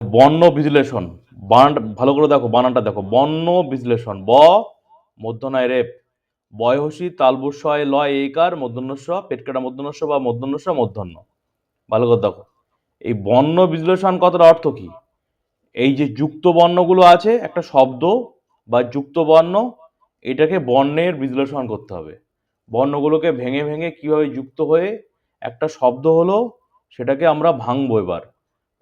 বর্ণ বিশ্লেষণ বানানটা ভালো করে দেখো, বানানটা দেখো। বর্ণ বিশ্লেষণ, ব মধ্যনায় রেপ। বয়সী তালবুসয়, লয়, এইকার মধ্যন্যস্ব পেটকাটা মধ্যন্যস্ব বা মধ্যন্যস্ব মধ্যন্য ভালো করে দেখো। এই বর্ণ বিশ্লেষণ কথার অর্থ কি? এই যে যুক্ত বর্ণগুলো আছে, একটা শব্দ বা যুক্ত বর্ণ, এটাকে বর্ণের বিশ্লেষণ করতে হবে। বর্ণগুলোকে ভেঙে ভেঙে কীভাবে যুক্ত হয়ে একটা শব্দ হলো, সেটাকে আমরা ভাঙবো এবার।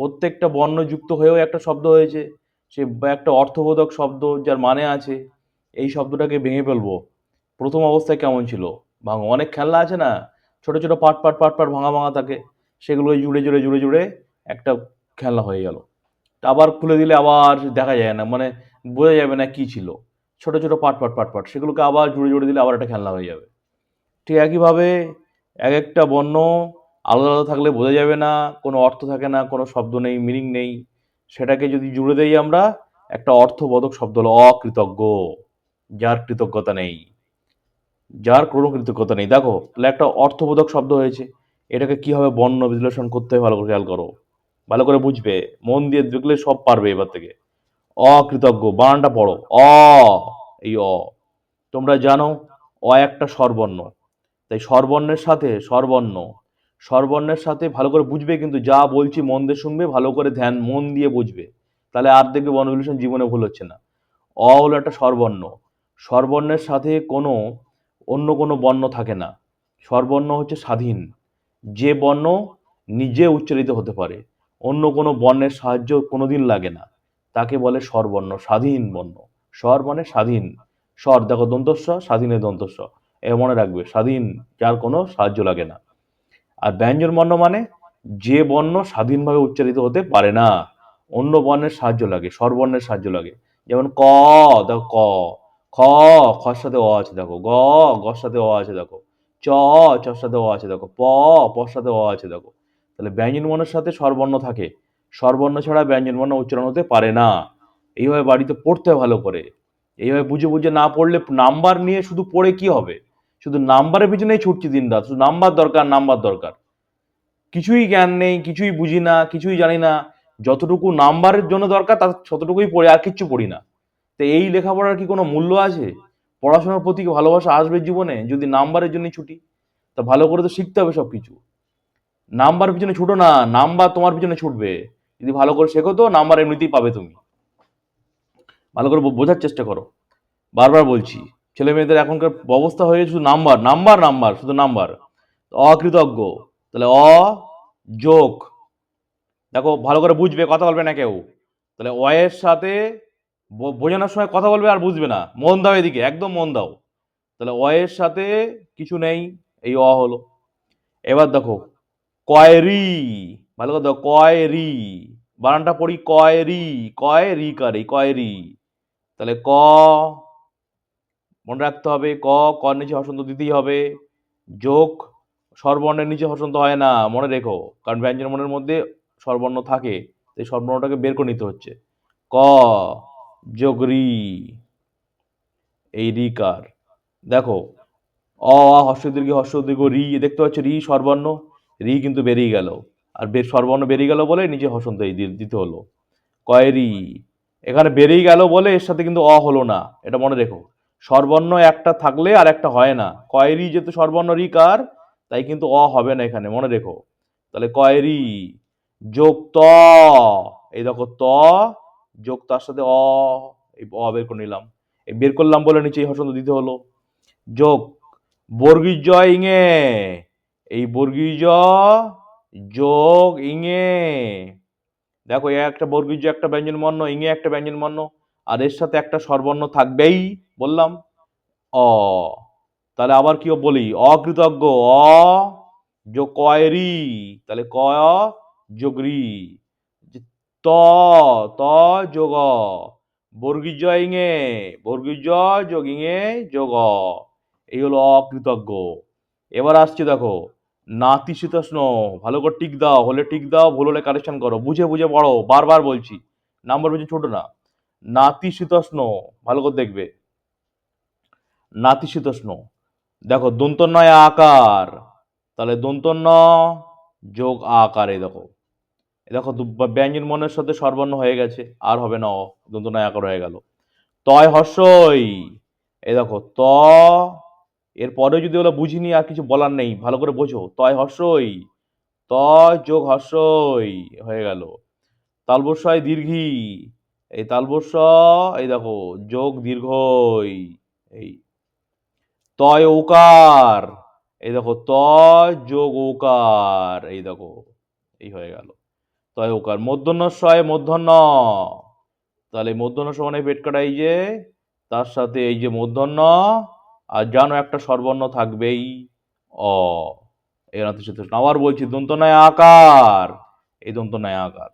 প্রত্যেকটা বর্ণ যুক্ত হয়েও একটা শব্দ হয়েছে। সে একটা অর্থবোধক শব্দ যার মানে আছে, এই শব্দটাকে ভেঙে ফেলব। প্রথম অবস্থায় কেমন ছিল? ভাঙো। অনেক খেলনা আছে না? ছোট ছোট পাট পাট পাট পাট ভাঙা ভাঙা থাকে। সেগুলো জুড়ে জুড়ে জুড়ে জুড়ে একটা খেলনা হয়ে গেল। আবার খুলে দিলে আবার দেখা যায় না। মানে বোঝা যাবে না কি ছিল। ছোট ছোট পাট পাট পাট পাট। সেগুলোকে আবার জুড়ে জুড়ে দিলে আবার একটা খেলনা হয়ে যাবে। ঠিক একইভাবে এক একটা বর্ণ আলাদা আলাদা থাকলে বোঝা যাবে না, কোনো অর্থ থাকে না, কোনো শব্দ নেই মিনিং নেই। সেটাকে যদি জুড়ে দেই আমরা, একটা অর্থবোধক শব্দ হলো অকৃতজ্ঞ, যার কৃতজ্ঞতা নেই। যার কোনো কৃতজ্ঞতা নেই। দেখো, তাহলে একটা অর্থবোধক শব্দ হয়েছে। এটাকে কীভাবে বর্ণ বিশ্লেষণ করতে হয় ভালো করে খেয়াল করো। ভালো করে বুঝবে। মন দিয়ে দেখলে সব পারবে এবার থেকে। অকৃতজ্ঞ, বানানটা পড়ো। অ, এই অ। তোমরা জানো, অ একটা স্বরবর্ণ। তাই স্বরবর্ণের সাথে স্বরবর্ণ স্বরবর্ণের সাথে ভালো করে বুঝবে কিন্তু যা বলছি মন দিয়ে শুনবে, ভালো করে ধ্যান মন দিয়ে বুঝবে। তাহলে আর দেখবে বর্ণবিলেষণ জীবনে ভুল হচ্ছে না। অ হলো একটা স্বরবর্ণ। স্বরবর্ণের সাথে কোনো, অন্য কোনো বর্ণ থাকে না। স্বরবর্ণ হচ্ছে স্বাধীন। যে বর্ণ নিজে উচ্চারিত হতে পারে। অন্য কোনো বর্ণের সাহায্য কোনোদিন লাগে না। তাকে বলে স্বরবর্ণ, স্বাধীন বর্ণ। স্বর মানে স্বাধীন। স্বর, দেখো দন্তস্ব, স্বাধীনের দন্তস্ব। এ মনে রাখবে, স্বাধীন, যার কোনো সাহায্য লাগে না। আর ব্যঞ্জন বর্ণ মানে যে বর্ণ স্বাধীনভাবে উচ্চারিত হতে পারে না। অন্য বর্ণের সাহায্য লাগে, স্বরবর্ণের সাহায্য লাগে। যেমন ক, দেখো ক। খ খর সাথে অ আছে, দেখো। গ গর সাথে অ আছে, দেখো। চ চর সাথে অ আছে, দেখো। প পর সাথে অ আছে, দেখো। তাহলে ব্যঞ্জন বর্ণের সাথে স্বরবর্ণ থাকে। স্বরবর্ণ ছাড়া ব্যঞ্জন বর্ণ উচ্চারণ হতে পারে না। এইভাবে বাড়িতে পড়তে ভালো করে। এইভাবে বুঝে বুঝে না পড়লে নাম্বার নিয়ে শুধু পড়ে কি হবে? শুধু নাম্বারের পিছনেই ছুটছি দিন রাত, শুধু নাম্বার দরকার নাম্বার দরকার। কিছুই জ্ঞান নেই, কিছুই বুঝি না, কিছুই জানি না। যতটুকু নাম্বারের জন্য দরকার, তার ততটুকুই পড়ি, আর কিচ্ছু পড়ি না। তো এই লেখাপড়ার কি কোনো মূল্য আছে? পড়াশোনার প্রতি ভালোবাসা আসবে জীবনে? যদি নাম্বারের জন্যই ছুটি, তা ভালো করে তো শিখতে হবে সব কিছু নাম্বার পিছনে ছুটো না, নাম্বার তোমার পিছনে ছুটবে। যদি ভালো করে শেখো তো, নাম্বার এমনিতেই পাবে তুমি। ভালো করে বোঝার চেষ্টা করো। বারবার বলছি ছেলে মেয়েদের এখনকার অবস্থা হয়ে শুধু নাম্বার নাম্বার নাম্বার, শুধু নাম্বার। অকৃতজ্ঞ। তাহলে অ, যোগ। দেখো, ভালো করে বুঝবে, কথা বলবে না কেউ। তাহলে অ এর সাথে বোঝানোর সময় কথা বলবে আর বুঝবে না। মন দাও এদিকে, একদম মন দাও। তাহলে অ এর সাথে কিছু নেই, এই অ হলো। এবার দেখো, কয়রি, ভালো দেখো, কয়রি। বানানটা পড়ি, কয়রি কয় রি কারি কয়রি। তাহলে ক মনে রাখতে হবে, ক কর নিচে হসন্ত দিতেই হবে। যোগ, স্বরবর্ণের নিচে হসন্ত হয় না, মনে রেখো। কারণ ব্যঞ্জন বর্ণের মধ্যে স্বরবর্ণ থাকে, সেই স্বরবর্ণটাকে বের করে নিতে হচ্ছে। ক যোগ রি এই রিকার দেখো, অ হর্ষ দীর্ঘ হর্ষ দীর্ঘ রি দেখতে পাচ্ছ রি, স্বরবর্ণ। রি কিন্তু বেরিয়ে গেল। আর বের স্বরবর্ণ বেরিয়ে গেল বলে নিচে হসন্ত এই দিতে হলো। কয়েরি এখানে বেরিয়ে গেল বলে এর সাথে কিন্তু অ হলো না, এটা মনে রেখো। স্বরবর্ণ একটা থাকলে আর একটা হয় না। কয়েরি যেহেতু স্বরবর্ণ রিকার তাই কিন্তু অ হবে না এখানে, মনে রেখো। তাহলে কয়েরি যোগ ত এই দেখো ত যোগ তার সাথে অ, এই অ বের করে নিলাম। এই বের করলাম বলে নিচে এই হসন্ত দিতে হলো। যোগ বর্গীজ ইঙে এই বর্গীজ যোগ ইঙে দেখো একটা বর্গীজ একটা ব্যঞ্জন বর্ণ ইঙে একটা ব্যঞ্জন বর্ণ আর এর সাথে একটা সর্বর্ণ থাকবেই। বললাম, অ। তাহলে আবার কি বলি? অকৃতজ্ঞ, অ যোগ তাহলে ক যোগ রি। যে ত ত যোগ অ। বর্গীজ বর্গীজ যোগ এই হলো অকৃতজ্ঞ। এবার আসছে দেখো নাতিশীতোষ্ণ ভালো করে টিক দাও, হলে টিক দাও, ভুল হলে কারেকশন করো, বুঝে বুঝে পড়ো, বারবার বলছি, নাম্বার বুঝে ছোট না। নাতিশীতোষ্ণ ভালো করে দেখবে। নাতিশীতোষ্ণ দেখো দন্তন্নয় আকার। তাহলে দন্তন্য যোগ আকার, দেখো। এ দেখো ব্যঞ্জন মনের সাথে স্বরবর্ণ হয়ে গেছে, আর হবে না অ দন্ত নয় আকার হয়ে গেল। তয় হর্ষই। এই দেখো, ত এরপরে যদি ওরা বুঝিনি আর কিছু বলার নেই, ভালো করে বোঝো। তয় হর্ষই। ত যোগ হর্ষই হয়ে গেল। তালবস্যয় দীর্ঘি। এই তালবস্য এই দেখো, যোগ দীর্ঘই, এই, তয় ওকার, এই দেখো, তয় যোগ ওকার, এই দেখো, এই হয়ে গেল। তয় ওকার মধ্যন্বস্বয় মধ্যন্ন, তাহলে মধ্যন্ন সমানে পেট কাটা, এই যে, তার সাথে এই যে মধ্যন্ন, আর জানো একটা স্বরবর্ণ থাকবেই, অ অনাথ সাথে আবার বলছি দন্ত নয় আকার, এই দন্ত নয় আকার।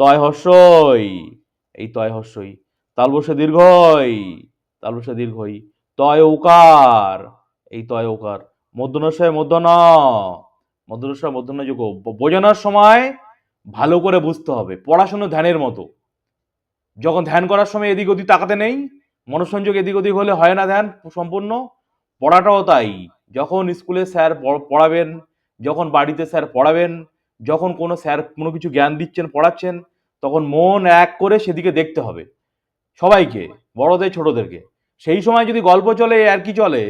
তয় হর্ষই এই তয় হর্ষই তালবসে দীর্ঘই তালবসে দীর্ঘই। তয় উকার, এই তয় উকার। মধ্যনশয়, মধ্যন মধ্যনশয়, মধ্যন যোগ। ব- বোঝানোর সময় ভালো করে বুঝতে হবে। পড়াশুনো ধ্যানের মতো। যখন ধ্যান করার সময় এদিক ওদিক তাকাতে নেই, মনোসংযোগ এদিক ওদিক হলে হয় না ধ্যান সম্পূর্ণ। পড়াটাও তাই। যখন স্কুলে স্যার পড়াবেন, যখন বাড়িতে স্যার পড়াবেন, যখন কোনো স্যার কোনো কিছু জ্ঞান দিচ্ছেন, পড়াচ্ছেন তখন মন এক করে সেদিকে দেখতে হবে সবাইকে, বড়দের, ছোটদেরকে। সেই সময় যদি গল্প চলে, আর কি চলে,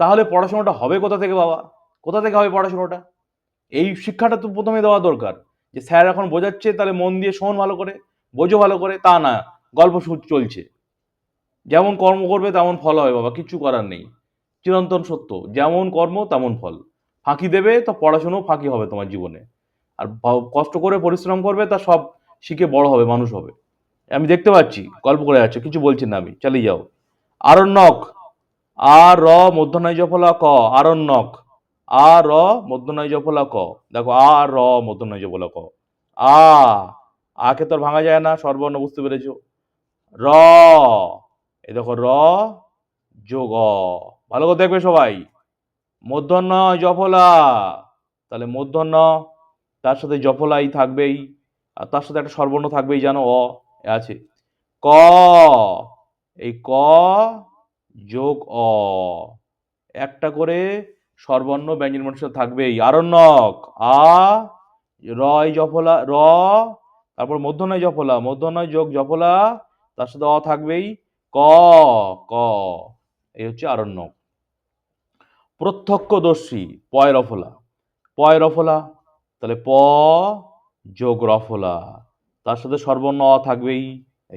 তাহলে পড়াশোনাটা হবে কোথা থেকে বাবা? কোথা থেকে হবে পড়াশোনাটা? এই শিক্ষাটা তো প্রথমে দেওয়া দরকার, যে স্যার এখন বোঝাচ্ছে, তাহলে মন দিয়ে শোন ভালো করে, বোঝো ভালো করে, তা না, গল্প চলছে। যেমন কর্ম করবে, তেমন ফল হবে বাবা, কিচ্ছু করার নেই। চিরন্তন সত্য, যেমন কর্ম, তেমন ফল। ফাঁকি দেবে, তো পড়াশুনো ফাঁকি হবে তোমার জীবনে। আর কষ্ট করে পরিশ্রম করবে, তা সব শিখে বড় হবে, মানুষ হবে। আমি দেখতে পাচ্ছি, গল্প করে যাচ্ছে, কিছু বলছি না আমি, চালিয়ে যাও। আরণ্যক আর র মধ্যনয় জফলা ক, আরণ্যক আ র মধ্যনয় জফলা ক। দেখো আ র মধ্যনয় জফলা ক। আ, আকে তো আর ভাঙা যায় না, সর্বর্ণ বুঝতে পেরেছ। র এই দেখো, র, যোগ। ভালো করে দেখবে সবাই। মধ্যাহ্ন জফলা তাহলে মধ্যাহ্ন, তার সাথে জফলাই থাকবেই। আর তার সাথে একটা সর্বর্ণ থাকবেই জানো অ আছে। ক, এই ক যোগ অ, একটা করে সর্বর্ণ ব্যঞ্জন মানুষের থাকবেই। আরণ্যক, আ, রয় জফলা, র, তারপর মধ্যনয় জফলা, মধ্যনয় যোগ জফলা, তার সাথে অ থাকবেই। ক ক, এই হচ্ছে আরণ্যক। প্রত্যক্ষদর্শী, পয় রফলা। পয় রফলা, তাহলে প যোগ রফলা তার সাথে সর্বর্ণ অ থাকবেই,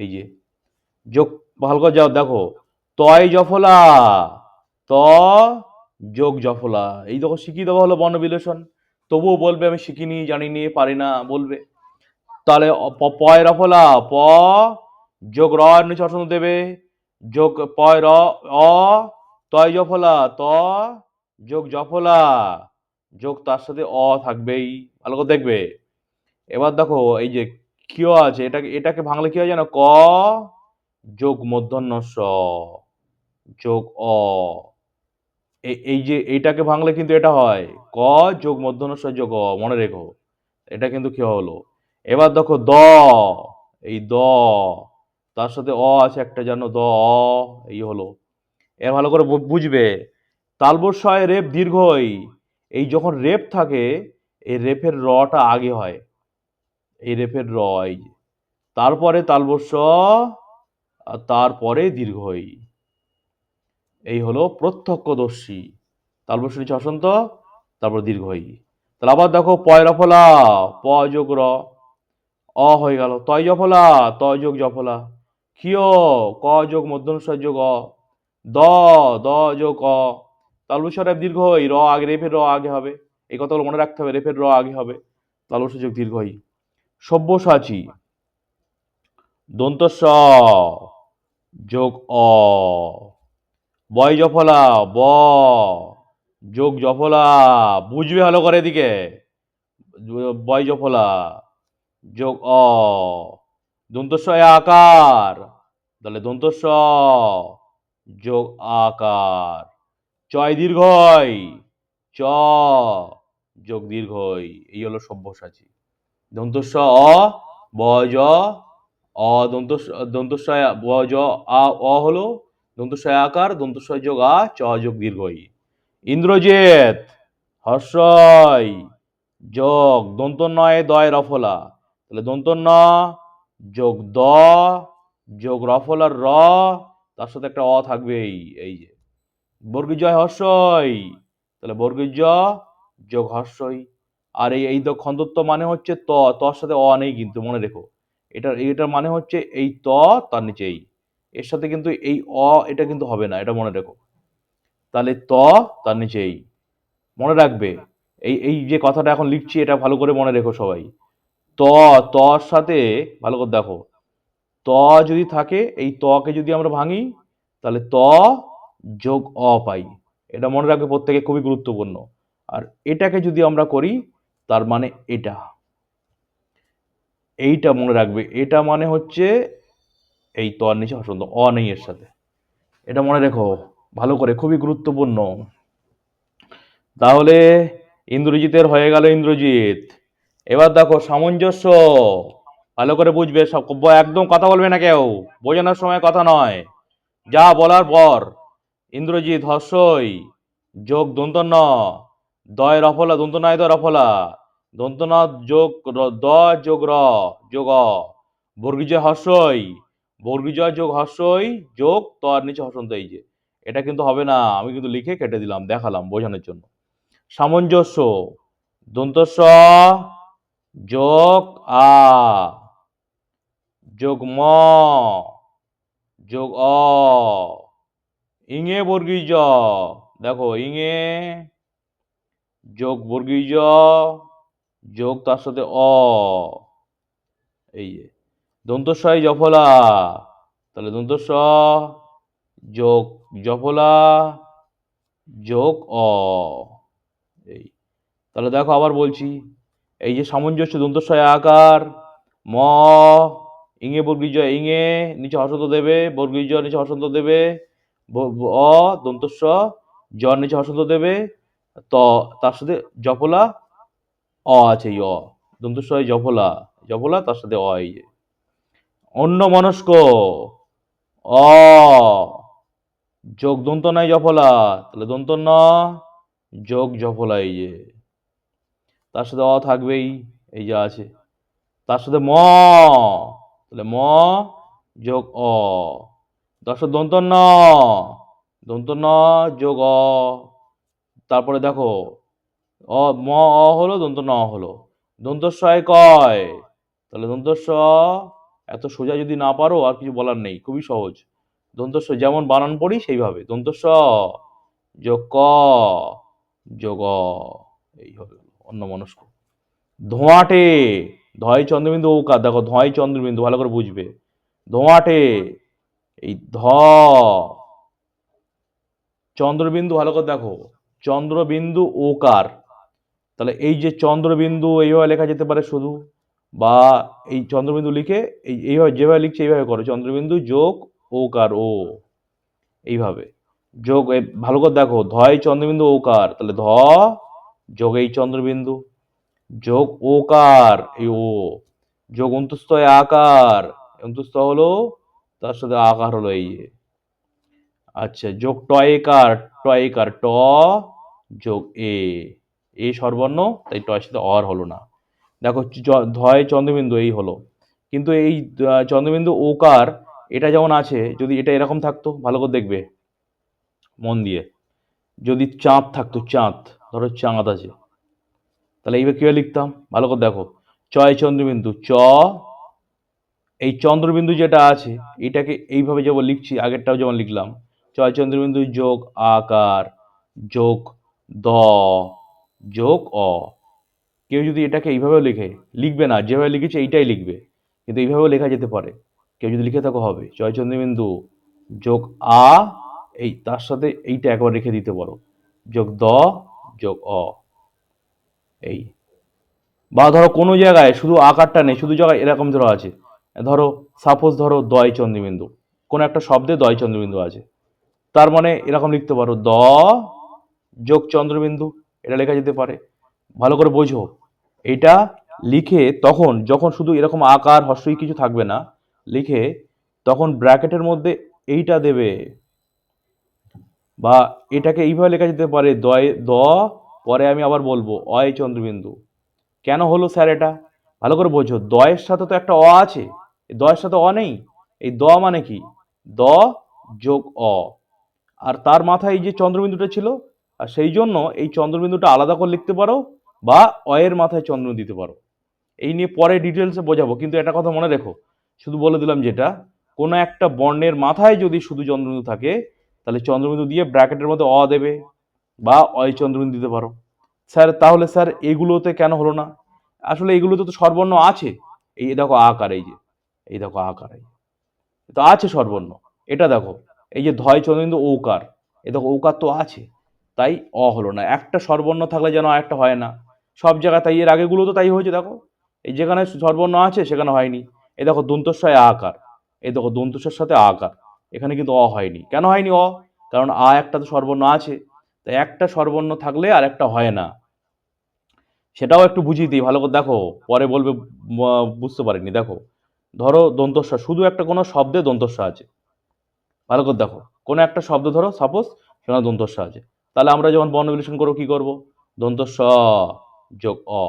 এই যে। যোগ, ভালো করে যাও, দেখো। তয় জফলা ত যোগ জফলা। এই দেখো, শিখিয়ে দেওয়া হলো বর্ণবিলেষণ তবুও বলবে, আমি শিখিনি, জানিনি, পারি না, বলবে। তাহলে পয় রফলা প, যোগ র এর নিচে অসন্ত দেবে। যোগ, পয় র, অ, তয় জফলা, ত, যোগ জফলা। যোগ তার সাথে অ থাকবেই। ভালো করে দেখবে। এবার দেখো, এই যে কিয় আছে এটাকে এটাকে ভাঙলে কি হয় জানো? ক যোগ মূর্ধন্য স যোগ অ। এ- এই যে এইটাকে ভাঙলে কিন্তু এটা হয়, ক যোগ মূর্ধন্য স যোগ অ, মনে রেখো। এটা কিন্তু কি হলো? এবার দেখো দ, এই দ, তার সাথে অ আছে একটা জানো, দ, অ, এই হলো। এর ভালো করে বুঝবে। তালবস্বয় রেপ দীর্ঘই। এই যখন রেপ থাকে, এই রেপের রটা আগে হয়। এই রেফের র এই তারপরে তালবস্য তারপরে দীর্ঘই। এই হলো প্রত্যক্ষদর্শী। তালবস্য নিচে অসন্ত, তারপর দীর্ঘই। তাহলে আবার দেখো পয় রফলা প যোগ র। অ হয়ে গেল। তয় জফলা তয় যোগ জফলা ক্ষিয়, ক যোগ মধ্যনস্বর যোগ অ। দ দ যোগ অ। তালবস্বর দীর্ঘই। র আগে রেফের র আগে হবে। এই কথাগুলো মনে রাখতে হবে। রেফের র আগে হবে। তালবস্য যোগ দীর্ঘ দীর্ঘই। সব্যসাচী। দন্ত স যোগ অ। বয় জফলা, ব। যোগ জফলা, বুঝবে ভালো করে এদিকে। বয় জফলা, যোগ অ। দন্তস্ব আকার। তাহলে দন্তস্ব, যোগ আকার। চয় দীর্ঘই, চ, যোগ দীর্ঘই, এই হলো সব্যসাচী। দন্তস্ব অ ব জ, অ দন্ত দন্তস্বয় ব জ, আ, অ হলো দন্তস্বয় আকার, দন্তস্বয় যোগ আ, চ যোগ দীর্ঘই। ইন্দ্রজিৎ হর্ষয় যোগ দন্ত নয় দয় রফলা। তাহলে দন্ত ন যোগ দ, যোগ রফলার র, তার সাথে একটা অ থাকবে এই এই যে। বর্গীজয় হর্ষই, তাহলে বর্গীজ যোগ হর্ষই। আর এই এই খন্দত্ব মানে হচ্ছে ত, তর সাথে অ নেই কিন্তু, মনে রেখো। এটা এটার মানে হচ্ছে এই ত, তার নিচে এই। এর সাথে কিন্তু এই অ, এটা কিন্তু হবে না, এটা মনে রেখো। তাহলে ত, তার নিচে এই। মনে রাখবে, এই এই যে কথাটা এখন লিখছি, এটা ভালো করে মনে রেখো সবাই। ত, তর সাথে, ভালো করে দেখো। ত যদি থাকে, এই তকে যদি আমরা ভাঙি, তাহলে ত যোগ অ পাই। এটা মনে রাখবে প্রত্যেকে, খুবই গুরুত্বপূর্ণ। আর এটাকে যদি আমরা করি তার মানে এটা। এইটা মনে রাখবে। এটা মানে হচ্ছে এই তর নিচে হসন্ত অ নেই এর সাথে। এটা মনে রেখো। ভালো করে। খুবই গুরুত্বপূর্ণ। তাহলে ইন্দ্রজিতের হয়ে গেল ইন্দ্রজিৎ। এবার দেখো সামঞ্জস্য। ভালো করে বুঝবে। সব একদম কথা বলবে না কেউ। বোঝানোর সময় কথা নয়। যা বলার পর। ইন্দ্রজিৎ হর্ষই। যোগ দন্তন্য। দয় রফলা, দন্ত নয় দ রফলা। দন্তন যোগ দ যোগ র, যোগ বর্গীজয় হর্ষই, বর্গীজয় যোগ হর্ষই, যোগ তর নিচে হসন্ত এই যে। এটা কিন্তু হবে না, আমি কিন্তু লিখে কেটে দিলাম, দেখালাম বোঝানোর জন্য। সামঞ্জস্য, দন্তস্ব যোগ আ, যোগ ম, যোগ অ। ইঙে বর্গীজ দেখো ইঙে যোগ বর্গীজ যোগ তার সাথে অ। এই যে, দন্তস্বয় জফলা। তাহলে দন্তস্ব যোগ জফলা, যোগ অ। এই, তাহলে দেখো আবার বলছি, এই যে সামঞ্জস্য দন্তস্বয় আকার, ম, ইঙে বর্গীজ ইঙে নিচে হসন্ত দেবে বর্গীজ নিচে হসন্ত দেবে অ দন্তস্ব জ, নিচে হসন্ত দেবে ত, তার সাথে জফলা, অ আছে এই অ। দন্তস্বয় জফলা জফলা, তার সাথে অ এই অন্য মনস্ক অ। যোগ দন্ত নাই জফলা, তাহলে দন্ত ন, যোগ জফলা এই যে। তার সাথে অ থাকবেই, এই যে আছে। তার সাথে ম, তাহলে ম, যোগ অ। তার সাথে দন্ত ন দন্ত ন, যোগ অ। তারপরে দেখো, অ, ম, অ হলো, দন্ত ন হলো। দন্তস্বয় কয়? তাহলে দন্তস্ব এত সোজা যদি না পারো, আর কিছু বলার নেই, খুবই সহজ। দন্তস্ব যেমন বানান পড়ি, সেইভাবে। দন্তস্ব যোগ ক, যোগ এই হবে অন্য মনস্ক ধোঁয়াটে ধয় চন্দ্রবিন্দু ওকার দেখো ধয় চন্দ্রবিন্দু, ভালো করে বুঝবে। ধোঁয়াটে, এই ধ, চন্দ্রবিন্দু, ভালো করে দেখো। চন্দ্রবিন্দু ওকার তাহলে এই যে চন্দ্রবিন্দু এইভাবে লেখা যেতে পারে শুধু, বা এই চন্দ্রবিন্দু লিখে এই এইভাবে যেভাবে লিখছে এইভাবে করো, চন্দ্রবিন্দু যোগ ওকার ও। এইভাবে। যোগ ভালো করে দেখো, ধয় চন্দ্রবিন্দু ওকার তাহলে ধ যোগ এই চন্দ্রবিন্দু, যোগ ওকার এই ও। যোগ অন্তুস্তয় আকার অন্তুস্ত হলো, তার সাথে আকার হলো এই আচ্ছা যোগ টয়কার টয়কার ট যোগ এ। এ সর্বর্ণ, তাই টয়ের সাথে অর হলো না। দেখো ধয় চন্দ্রবিন্দু, এই হলো। কিন্তু এই চন্দ্রবিন্দু ওকার এটা যেমন আছে, যদি এটা এরকম থাকতো, ভালো করে দেখবে। মন দিয়ে। যদি চাঁদ থাকতো, চাঁদ, ধরো চাঁদ আছে। তাহলে এইবার কীভাবে লিখতাম? ভালো করে দেখো। চয় চন্দ্রবিন্দু, চ। এই চন্দ্রবিন্দু যেটা আছে, এটাকে এইভাবে যেমন লিখছি, আগেরটাও যেমন লিখলাম চয় চন্দ্রবিন্দু যোগ আকার, যোগ দ, যোগ অ। কেউ যদি এটাকে এইভাবেও লিখে, লিখবে না, যেভাবে লিখেছে এইটাই লিখবে, কিন্তু এইভাবেও লেখা যেতে পারে। কেউ যদি লিখে থাকো হবে জয় চন্দ্রবিন্দু যোগ আ, এই তার সাথে এইটা একবার রেখে দিতে পারো। যোগ দ, যোগ অ। এই। বা ধরো কোনো জায়গায় শুধু আকারটা নেই, শুধু জায়গায় এরকম ধরো আছে। ধরো সাপোজ ধরো দয় চন্দ্রবিন্দু কোনো একটা শব্দে দয় চন্দ্রবিন্দু আছে। তার মানে এরকম লিখতে পারো, দ যোগ চন্দ্রবিন্দু, এটা লেখা যেতে পারে। ভালো করে বোঝো। এটা লিখে তখন, যখন শুধু এরকম আকার হস্যই কিছু থাকবে না, লিখে তখন ব্র্যাকেটের মধ্যে এইটা দেবে। বা এটাকে এইভাবে লেখা যেতে পারে, দয়, দ, পরে আমি আবার বলব, অয় চন্দ্রবিন্দু। কেন হলো স্যার এটা? ভালো করে বোঝো। দয়ের সাথে তো একটা অ আছে। দয়ের সাথে অ নেই। এই দ মানে কি? দ যোগ অ। আর তার মাথায় এই যে চন্দ্রবিন্দুটা ছিল, আর সেই জন্য এই চন্দ্রবিন্দুটা আলাদা করে লিখতে পারো বা অয়ের মাথায় চন্দ্র দিতে পারো। এই নিয়ে পরে ডিটেলসে বোঝাবো, কিন্তু একটা কথা মনে রেখো, শুধু বলে দিলাম যেটা, কোনো একটা বর্ণের মাথায় যদি শুধু চন্দ্রবিন্দু থাকে, তাহলে চন্দ্রবিন্দু দিয়ে ব্র্যাকেটের মধ্যে অ দেবে বা অয় চন্দ্রবিন্দু দিতে পারো। স্যার, তাহলে স্যার এগুলোতে কেন হলো না? আসলে এগুলোতে তো স্বরবর্ণ আছে। এই দেখো আকার, এই যে, এই দেখো আকার, এই তো আছে স্বরবর্ণ এটা দেখো এই যে ধয় চন্দ্রবিন্দু ঔকার। এ দেখো ঔকার তো আছে, তাই অ হলো না। একটা সর্বর্ণ থাকলে যেন একটা হয় না। সব জায়গায় তাই, এর আগেগুলো তো তাই হয়েছে, দেখো। এই যেখানে সর্বর্ণ আছে, সেখানে হয়নি। এ দেখো দন্তস্বয় আকার। এই দেখো দন্তস্বর সাথে আকার। এখানে কিন্তু অ হয়নি। কেন হয়নি অ? কারণ আ একটা তো সর্বর্ণ আছে। তাই একটা সর্বর্ণ থাকলে আর একটা হয় না। সেটাও একটু বুঝিয়ে দিই, ভালো করে দেখো। পরে বলবে বুঝতে পারিনি। দেখো, ধরো দন্তস্ব শুধু একটা কোনো শব্দে দন্তস্ব আছে। ভালো করে দেখো। কোনো একটা শব্দ ধরো সাপোজ সেখানে দন্তস্ব আছে। তাহলে আমরা যখন বর্ণ বিশ্লেষণ করব, কী করব? দন্তস্ব যোগ অ।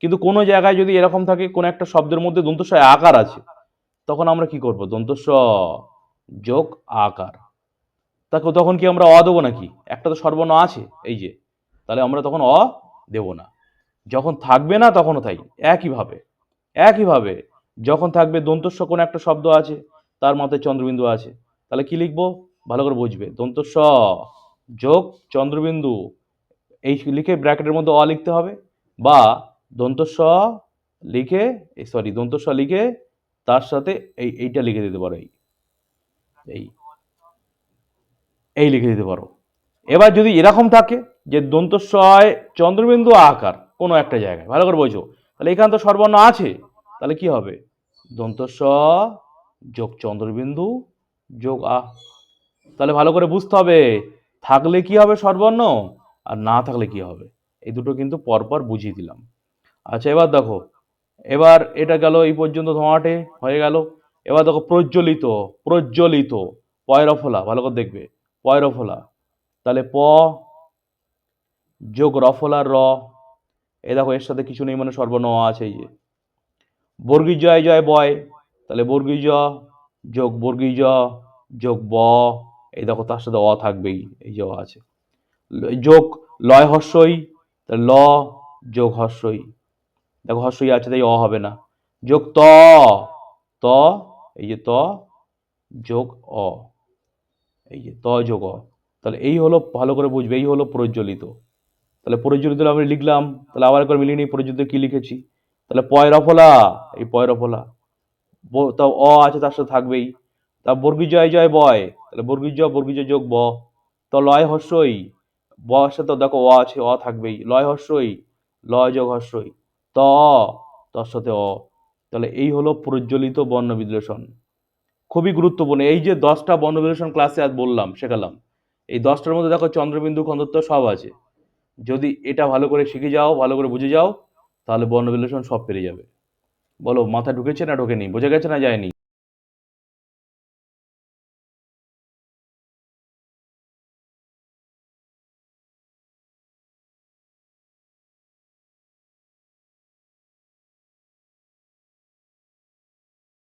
কিন্তু কোনো জায়গায় যদি এরকম থাকে, কোনো একটা শব্দের মধ্যে দন্তস্ব আকার আছে, তখন আমরা কি করব? দন্তস্ব যোগ আকার। তাকে তখন কি আমরা অ দেবো নাকি? একটা তো সর্বর্ণ আছে, এই যে। তাহলে আমরা তখন অ দেব না। যখন থাকবে না, তখনও তাই। একইভাবে একইভাবে যখন থাকবে দন্তস্ব, কোনো একটা শব্দ আছে, তার মাথায় চন্দ্রবিন্দু আছে। তাহলে কি লিখব? ভালো করে বুঝবে। দন্তস্ব যোগ চন্দ্রবিন্দু, এই লিখে ব্র্যাকেটের মধ্যে অ লিখতে হবে। বা দন্তস্ব লিখে সরি দন্তস্ব লিখে তার সাথে এই, এইটা লিখে দিতে পারো, এই। এই। এই লিখে দিতে পারো। এবার যদি এরকম থাকে যে দন্তস্বয় চন্দ্রবিন্দু আকার কোনো একটা জায়গায়, ভালো করে বোঝো, তাহলে এখানে তো সর্বর্ণ আছে, তাহলে কি হবে? দন্তস্ব যোগ চন্দ্রবিন্দু যোগ আ তাহলে ভালো করে বুঝতে হবে, থাকলে কি হবে সর্বর্ণ আর না থাকলে কি হবে? এই দুটো কিন্তু পরপর বুঝিয়ে দিলাম। আচ্ছা এবার দেখো, এবার এটা গেল এই পর্যন্ত ধোঁয়াটে হয়ে গেল। এবার দেখো, প্রজ্বলিত প্রজ্বলিত, পয়রফলা, ভালো করে দেখবে, পয়রফলা। তাহলে প যোগ রফলার র, এ দেখো, এর সাথে কিছু নেই মানে সর্বন অ আছে, এই যে। বর্গী জয় জয়, বয়, তাহলে বর্গী জ যোগ বর্গী জ যোগ ব, এই দেখো তার সাথে অ থাকবেই, এই যে অ আছে। যোগ লয় তাহলে ল যোগ হর্ষই। দেখো হর্ষই আছে, তাই অ হবে না। যোগ ত ত, এই যে ত, যোগ অ। এই যে ত যোগ অ। তাহলে এই হলো, ভালো করে বুঝবে, এই হলো প্রজ্বলিত। তাহলে প্রজ্বলিত আমি লিখলাম, তাহলে আবার একবার মিলিয়ে নিই, প্রজ্বলিত কি লিখেছি? তাহলে পয়রফলা এই পয়রফলা তা অ আছে, তার সাথে থাকবেই। তা বর্গী জয় বয়, তাহলে বর্গী জ বর্গী যোগ ব। তো লয় হর্ষই, ব সাথে দেখো অ আছে, অ থাকবেই। লয় হর্ষই লয় যোগ হর্ষই। ত, তার সাথে অ। তাহলে এই হলো প্রজ্বলিত বর্ণ বিশ্লেষণ। খুবই গুরুত্বপূর্ণ। এই যে দশটা বর্ণ বিশ্লেষণ ক্লাসে আজ বললাম, শেখালাম। এই দশটার মধ্যে দেখো চন্দ্রবিন্দু খন্দত্ব সব আছে। যদি এটা ভালো করে শিখে যাও, ভালো করে বুঝে যাও, তাহলে বর্ণ বিশ্লেষণ সব পেরে যাবে। বলো, মাথা ঢুকেছে না ঢোকেনি? বোঝা গেছে না যায়নি?